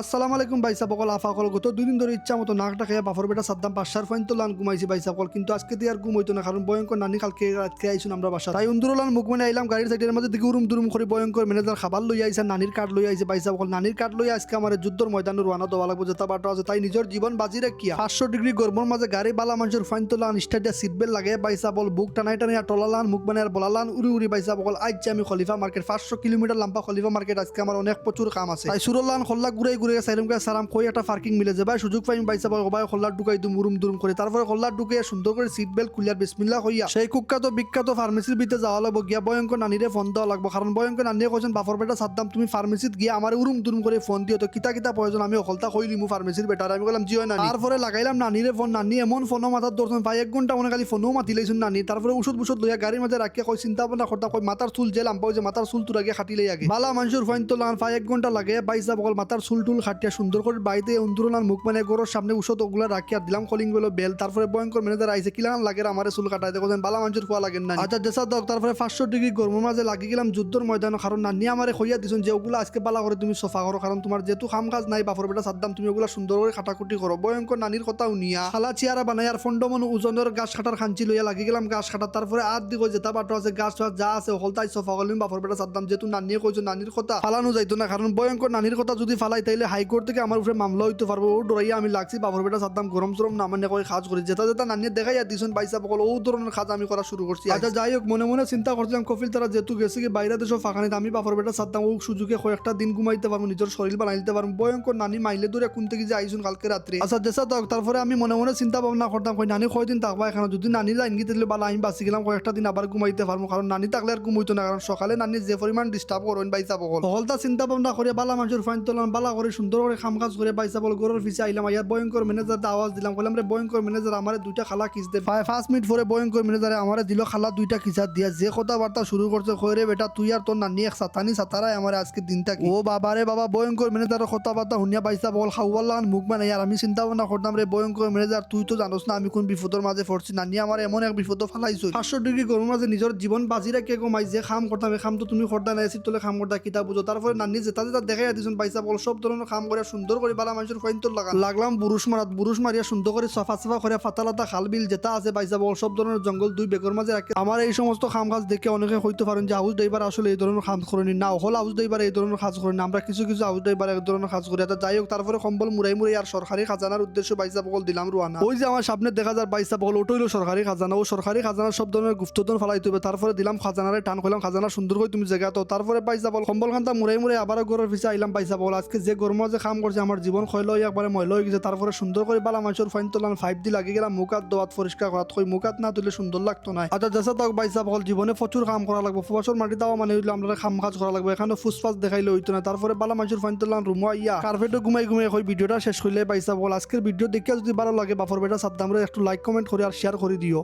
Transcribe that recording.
আসসালামু আলাইকুম বকল আফা কল গত। দুই দিন ধরে ইচ্ছা মতো নাকটা খেয়ে বাফর বেটা সাদ্দাম পাঁচশার ফাইন তো লান ঘুমাইছি বাইসা কল কিন্তু আজকে দিয়ে আর ঘুম হইতো না, কারণ ভয়ঙ্কর নানি কালকে রাতকে আইসুন আমরা বাসা তাই উন্দুরলান মুখ মানে আইলাম, গাড়ির সাইডের মধ্যে দিকে উরুম দুরুম করে ভয়ঙ্কর ম্যানেজার খাবার লই আইছে, নানির কার্ড লই আইছে বাইসা বকল নানির কার্ড লই আজকে আমার যুদ্ধর ময়দানে রোয়ানা দেওয়া লাগবো যেটা বাটো আছে। তাই নিজের জীবন বাজি রাখিয়া পাঁচশো ডিগ্রি গরমের মাঝে গাড়ি বালা মানুষের ফাইন তো লান স্টার্টিয়া সিট বেল্ট লাগে বাইসা বল বুক টানাই টানাই আর টলালান, মুখ মানে আর বলালান, উড়ি উড়ি বাইসা বকল আইছে আমি খলিফা মার্কেট পাঁচশো কিলোমিটার লম্বা খলিফা মার্কেট আজকে আমার অনেক প্রচুর কাম আছে। তাই সুরলান, খল্লা ঘুরে ঘুরে সাইরুম কে সারাম কই, একটা পার্কিং মিলে যে ভাই, সুযোগ পাইম পাইছা ভাই ভাই খল্লা ঢুকাই দিম মুরুম দুরুম করে। তারপরে খল্লা ঢুকে সুন্দর করে সিট বেল্ট খুলিয়ার বিসমিল্লা হইয়া সেই কুখ্যাত, বিখ্যাত ফার্মেসির ভিতরে যাওয়া লাগবো। গিয়া ভয়ঙ্কর নানিরে ফোন দেওয়া লাগবো। কারণ ভয়ঙ্কর নানিয়ে কৈছেন বাফর বেটা, সাদ্দাম, তুমি ফার্মেসিত গিয়া আমার উরুম দুরুম করে ফোন দিও। তো কিতা কিতা প্রয়োজন, আমি অকলতা কইলি মু ফার্মেসির বেটার? আমি বললাম জিও নানি। তারপরে লাগাইলাম নানিরে ফোন নানি এমন ফোনও মাথার ধরছেন, ভাই, এক ঘণ্টা মনে খালি ফোনও মাতি লাইছুন নানি। তারপরে ওষুধ বুষুধ লইয়া গাড়ির মাঝে রাখিয়া কই চিন্তা ভাবনা করতা কই মাথার চুল জেলাম পাই যে মাথার চুল তুর আগে খাটিলেই আগে। বালা মানুষের ফাইন তো লাগান, ভাই, এক ঘণ্টা লাগে বাইসা বকল, মাথার চুল টুল খাটিয়া সুন্দর করে বাইতে অন্দুরনার মুখ মানে গরুর সামনে উষত ওগুলা রাখিয়া দিলাম, কলিং বেলো, বেল। তারপরে ভয়ঙ্কর ম্যানেজার আইছে কিলান লাগে আমার চুল কাটাই দেখো বালা মানুষের খোয়া লাগেন না আচ্ছা দেশা দক, তারপরে পাঁচশো ডিগ্রি গরমের মাঝে লাগি গেলাম যুদ্ধর ময়দান কারণ নানি আমারে খইয়া দিছুন যে ওগুলো আজকে বালা করে তুমি সফা করো কারণ তোমার যেহেতু কাম কাজ নাই, বাপর বেটা সাদ্দাম, তুমি ওগুলা সুন্দর করে কাটাকুটি করো। ভয়ঙ্কর নানির কথাও নিয়া খালা চেয়ারা বানাই আর ফন্ড মন ওজনের গাছ কাটার খাঞ্চি লইয়া লাগি গেলাম গাছ কাটার। তারপরে আর দিকে যেটা বাটো আছে, গাছ টাছ যা আছে হলতাই সফা করলাম, বাপর বেটা সাদ্দাম। যেহেতু নানিয়ে কইছো নানির কথা, ফালানো যাইতো না কারণ ভয়ঙ্কর নানির কথা যদি ফালাই তাইলে হাইকোর্ট থেকে আমার উপরে মামলা হইতে পারব। ও ডরাইয়া আমি লাগছি, বাপর বেটা সাদ্দাম গরম সরম না মানে কই কাজ করি যেটা যেটা নানিয়ে দেখাইয়া দিছুন, বাইসা বকল, ও ধরনের কাজ আমি করা শুরু করছি। আচ্ছা যাই হোক, মনে মনে চিন্তা করছিলাম কফিল তারা যেহেতু গেছে কি বাইরে দেশও ফাঁকানিতে আমি বাপর বেটা সাদ্দাম ও সুযোগে কয়েকটা দিন ঘুমাইতে পারব, নিজের শরীর বানাই দিতে পারব। ভয়ঙ্কর নানি মাইলে দূরে কোন থেকে যে আইসুন কালকে রাত্রে। আচ্ছা দেশা তক তারপরে আমি মনে মনে চিন্তা ভাবনা করতাম, কই নানি কয়দিন থাকবা এখানে? যদি নানি লাইন গিয়ে দিলে, বালা, আমি বাঁচি গেলাম, কয়েকটা দিন আবার ঘুমাইতে পারব। কারণ নানি থাকলে আর ঘুমাইতো না, কারণ সকালে নানি যে পরিমাণ ডিস্টার্ব করেন বাইসা বকল। সকলটা চিন্তা ভাবনা করে বালা মানুষের ফাইন তোলাম, বালা করে সুন্দর করে খাম কাজ করে বাইসা বল গরুর পিছে আইলাম আইয়া ভয়ঙ্কর ম্যানেজার আওয়াজ দিলাম। বললাম রে ভয়ঙ্কর ম্যানেজার আমার দুইটা খালা কিস দে। পাঁচ মিনিট পরে ভয়ঙ্কর ম্যানেজারে আমার দিল খালা দুইটা কিসার দিয়া। যে কথাবার্তা শুরু করছে, কই রে বেটা, তুই আর তোর নানি এক সাতানি সাতারাই আমার আজকে দিনটা ও বাবা রে বাবা, ভয়ঙ্কর ম্যানেজারের কথাবার্তা শুনিয়া পাইছা বল খাওয়াল্লান মুখ মানে আর আমি চিন্তা ভাবনা করতাম, রে ভয়ঙ্কর ম্যানেজার তুই তো জানোস না, আমি কোন বিপদের মাঝে পড়ছি। নানি আমার এমন এক বিপদ ফালাইছো। পাঁচশো ডিগ্রি গরমের মাঝে নিজের জীবন বাজি রাখিয়ে কমাই যে খাম করতাম এই খাম তো তুমি করতা নাই তোলে খাম করতা কিতা বুঝো। তারপরে নানি যেটা যেটা দেখাই দিছুন পাইছা বল, সব ধরনের খাম করে সুন্দর করে বালা মানুষের ফাইন তোর লাগা লাগলাম বুরুষ মারাত বুরুষ মারিয়া সুন্দর করে সফা সফা করে ফাতালাতা খাল বিল যেটা আছে পাইছা বল সব ধরনের জঙ্গল দুই বেগর মাঝে রাখে আমার এই সমস্ত খাম কাজ দেখে অনেকে হইতে পারেন যে হাউস ড্রাইভার আসলে এই ধরনের কাজ করেনি না। হল হাউস ড্রাইভার এই ধরনের কাজ করেনি আমরা কিছু কিছু হাউস ড্রাইভার এই ধরনের কাজ করি এটা যাই হোক তারপরে কম্বল মুড়াই মুড়াই আর সরকারি খাজানার উদ্দেশ্য বাইসা বকল দিলাম রুয়ানা ওই যে আমার সামনে দেখা যায় বাইসা বকল ওটা হইল সরকারি খাজানা। ও সরকারি খাজানার সব ধরনের গুপ্তধন ফালাইতে হবে তারপরে দিলাম খাজানারে টান করলাম খাজানা সুন্দর করে তুমি জায়গা তো। তারপরে পাইসা বল কম্বল খান্তা মুড়াই মুড়াই আবার ঘরের পিছিয়ে আইলাম পাইসা বল আজকে যে গরম যে কাম করছে, আমার জীবন খয়ল একবারে ময়লা হয়ে গেছে। তারপরে সুন্দর করে বালা মানুষের ফাইন তোলাম ফাইভ দি লাগি গেলাম মুখাত দোয়াত পরিষ্কার করাত কই মুখাত না তুলে সুন্দর লাগতো না আচ্ছা যেসা তক বাইসা বল জীবনে প্রচুর কাম করা লাগবে ফুবাসর মাটি দেওয়া মানে হইল আমরা খাম কাজ করা লাগবে এখানে ফুসফাস দেখাইলে হইতো না তারপরে বালা মানুষের ফাইন তোলাম রুমা ইয়া কার্পেটে ঘুমাই ঘুমাই কই ভিডিওটা শেষ করলে পাইসা বল আজকের ভিডিও দেখে যদি ভালো লাগে বাফর বেটা সাদ্দামরে একটু লাইক কমেন্ট করে আর শেয়ার করে দিও